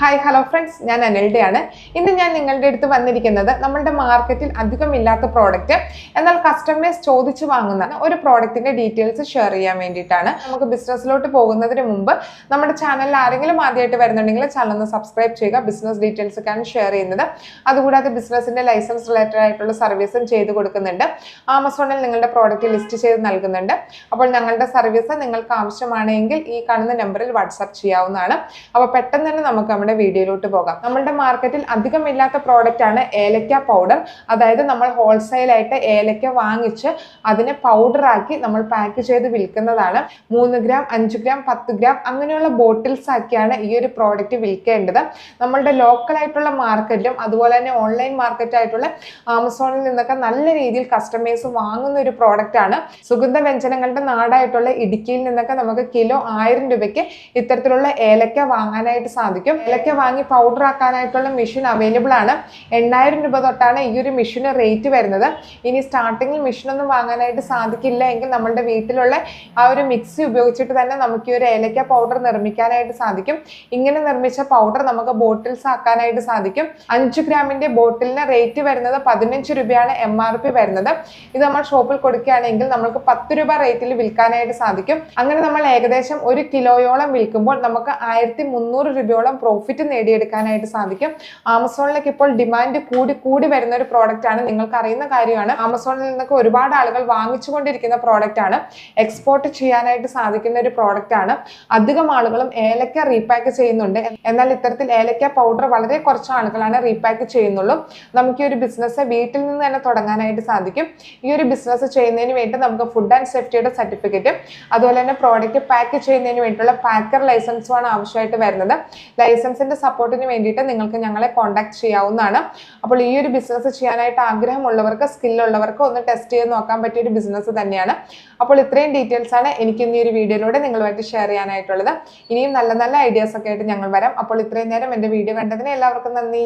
Hi hello friends ഞാൻ അനിൽഡയാണ്. ഇന്ന് ഞാൻ നിങ്ങളുടെ അടുത്ത് വന്നിരിക്കുന്നത് നമ്മളുടെ മാർക്കറ്റിൽ അധികം ഇല്ലാത്ത പ്രോഡക്റ്റ് എന്നാൽ കസ്റ്റമേഴ്സ് ചോദിച്ചു വാങ്ങുന്ന ഒരു പ്രോഡക്റ്റിന്റെ ഡീറ്റെയിൽസ് ഷെയർ ചെയ്യാൻ വേണ്ടിയിട്ടാണ്. നമുക്ക് ബിസിനസ്സിലോട്ട് പോകുന്നതിന് മുമ്പ് നമ്മുടെ ചാനലിൽ ആരെങ്കിലും ആദ്യമായിട്ട് വരുന്നുണ്ടെങ്കിൽ ചാനൽ ഒന്ന് സബ്സ്ക്രൈബ് ചെയ്യുക. ബിസിനസ് ഡീറ്റെയിൽസ് ഒക്കെയാണ് ഷെയർ ചെയ്യുന്നത്. അതുകൂടാതെ ബിസിനസിന്റെ ലൈസൻസ് റിലേറ്റഡ് ആയിട്ടുള്ള സർവീസും ചെയ്ത് കൊടുക്കുന്നുണ്ട്. ആമസോണിൽ നിങ്ങളുടെ പ്രോഡക്റ്റ് ലിസ്റ്റ് ചെയ്ത് നൽകുന്നുണ്ട്. അപ്പോൾ ഞങ്ങളുടെ സർവീസ് നിങ്ങൾക്ക് ആവശ്യമാണെങ്കിൽ ഈ കാണുന്ന നമ്പറിൽ വാട്സാപ്പ് ചെയ്യാവുന്നതാണ്. അപ്പോൾ പെട്ടെന്ന് തന്നെ നമുക്ക് നമ്മുടെ വീഡിയോയിലോട്ട് പോകാം. നമ്മുടെ മാർക്കറ്റിൽ അധികം ഇല്ലാത്ത പ്രോഡക്റ്റ് ആണ് ഏലക്ക പൗഡർ അതായത് നമ്മൾ ഹോൾസെയിൽ ആയിട്ട് ഏലക്ക വാങ്ങിച്ച് അതിനെ ആക്കി നമ്മൾ പാക്ക് ചെയ്ത് വിൽക്കുന്നതാണ്. മൂന്ന് ഗ്രാം അഞ്ച് ഗ്രാം പത്ത് ഗ്രാം അങ്ങനെയുള്ള ബോട്ടിൽസ് ആക്കിയാണ് ഈ ഒരു പ്രോഡക്റ്റ് വിൽക്കേണ്ടത്. നമ്മളുടെ ലോക്കൽ ആയിട്ടുള്ള മാർക്കറ്റിലും അതുപോലെ തന്നെ ഓൺലൈൻ മാർക്കറ്റ് ആയിട്ടുള്ള ആമസോണിൽ നിന്നൊക്കെ നല്ല രീതിയിൽ കസ്റ്റമേഴ്സ് വാങ്ങുന്ന ഒരു പ്രോഡക്റ്റ് ആണ്. സുഗന്ധ വ്യഞ്ജനങ്ങളുടെ നാടായിട്ടുള്ള ഇടുക്കിയിൽ നിന്നൊക്കെ നമുക്ക് കിലോ ആയിരം രൂപയ്ക്ക് ഇത്തരത്തിലുള്ള ഏലക്ക വാങ്ങാനായിട്ട് സാധിക്കും. ഏലക്ക വാങ്ങി പൗഡർ ആക്കാനായിട്ടുള്ള മെഷീൻ അവൈലബിൾ ആണ്. എണ്ണായിരം രൂപ തൊട്ടാണ് ഈ ഒരു മെഷീന് റേറ്റ് വരുന്നത്. ഇനി സ്റ്റാർട്ടിങ്ങിൽ മെഷീനൊന്നും വാങ്ങാനായിട്ട് സാധിക്കില്ല എങ്കിൽ നമ്മളുടെ വീട്ടിലുള്ള ആ ഒരു മിക്സി ഉപയോഗിച്ചിട്ട് തന്നെ നമുക്ക് ഈ ഒരു ഏലക്ക പൗഡർ നിർമ്മിക്കാനായിട്ട് സാധിക്കും. ഇങ്ങനെ നിർമ്മിച്ച പൗഡർ നമുക്ക് ബോട്ടിൽസ് ആക്കാനായിട്ട് സാധിക്കും. അഞ്ച് ഗ്രാമിന്റെ ബോട്ടിലിന് റേറ്റ് വരുന്നത് പതിനഞ്ച് രൂപയാണ് എം ആർ പി വരുന്നത്. ഇത് നമ്മൾ ഷോപ്പിൽ കൊടുക്കുകയാണെങ്കിൽ നമുക്ക് പത്ത് രൂപ റേറ്റിൽ വിൽക്കാനായിട്ട് സാധിക്കും. അങ്ങനെ നമ്മൾ ഏകദേശം ഒരു കിലോയോളം വിൽക്കുമ്പോൾ നമുക്ക് ആയിരത്തി മുന്നൂറ് രൂപയോളം പ്രോഫിറ്റ് നേടിയെടുക്കാനായിട്ട് സാധിക്കും. ആമസോണിലേക്ക് ഇപ്പോൾ ഡിമാൻഡ് കൂടി കൂടി വരുന്ന ഒരു പ്രോഡക്റ്റ് ആണ്. നിങ്ങൾക്ക് അറിയുന്ന കാര്യമാണ്. ആമസോണിൽ നിന്നൊക്കെ ഒരുപാട് ആളുകൾ വാങ്ങിച്ചുകൊണ്ടിരിക്കുന്ന പ്രോഡക്റ്റ് ആണ്. എക്സ്പോർട്ട് ചെയ്യാനായിട്ട് സാധിക്കുന്ന ഒരു പ്രോഡക്റ്റ് ആണ്. അധികം ആളുകളും ഏലക്ക റീപാക്ക് ചെയ്യുന്നുണ്ട്. എന്നാൽ ഇത്തരത്തിൽ ഏലക്ക പൗഡർ വളരെ കുറച്ച് ആളുകളാണ് റീപാക്ക് ചെയ്യുന്നുള്ളൂ. നമുക്ക് ഈ ഒരു ബിസിനസ് വീട്ടിൽ നിന്ന് തന്നെ തുടങ്ങാനായിട്ട് സാധിക്കും. ഈ ഒരു ബിസിനസ് ചെയ്യുന്നതിന് വേണ്ടി നമുക്ക് ഫുഡ് ആൻഡ് സേഫ്റ്റിയുടെ സർട്ടിഫിക്കറ്റ് അതുപോലെ തന്നെ പ്രോഡക്റ്റ് പാക്ക് ചെയ്യുന്നതിന് വേണ്ടിയിട്ടുള്ള പാക്കർ ലൈസൻസും ആണ് ആവശ്യമായിട്ട് വരുന്നത്. ലൈസൻസിന്റെ സപ്പോർട്ടിന് വേണ്ടിയിട്ട് നിങ്ങൾക്ക് ഞങ്ങളെ കോൺടാക്ട് ചെയ്യാവുന്നതാണ്. അപ്പോൾ ഈ ഒരു ബിസിനസ് ചെയ്യാനായിട്ട് ആഗ്രഹമുള്ളവർക്ക് സ്കില്ലുള്ളവർക്ക് ഒന്ന് ടെസ്റ്റ് ചെയ്ത് നോക്കാൻ പറ്റിയ ഒരു ബിസിനസ് തന്നെയാണ്. അപ്പോൾ ഇത്രയും ഡീറ്റെയിൽസ് ആണ് എനിക്ക് ഇന്ന് ഈ ഒരു വീഡിയോയിലൂടെ നിങ്ങളുമായിട്ട് ഷെയർ ചെയ്യാനായിട്ടുള്ളത്. ഇനിയും നല്ല നല്ല ഐഡിയാസ് ഒക്കെ ആയിട്ട് ഞങ്ങൾ വരാം. അപ്പോൾ ഇത്രയും നേരം എന്റെ വീഡിയോ കണ്ടതിന് എല്ലാവർക്കും നന്ദി.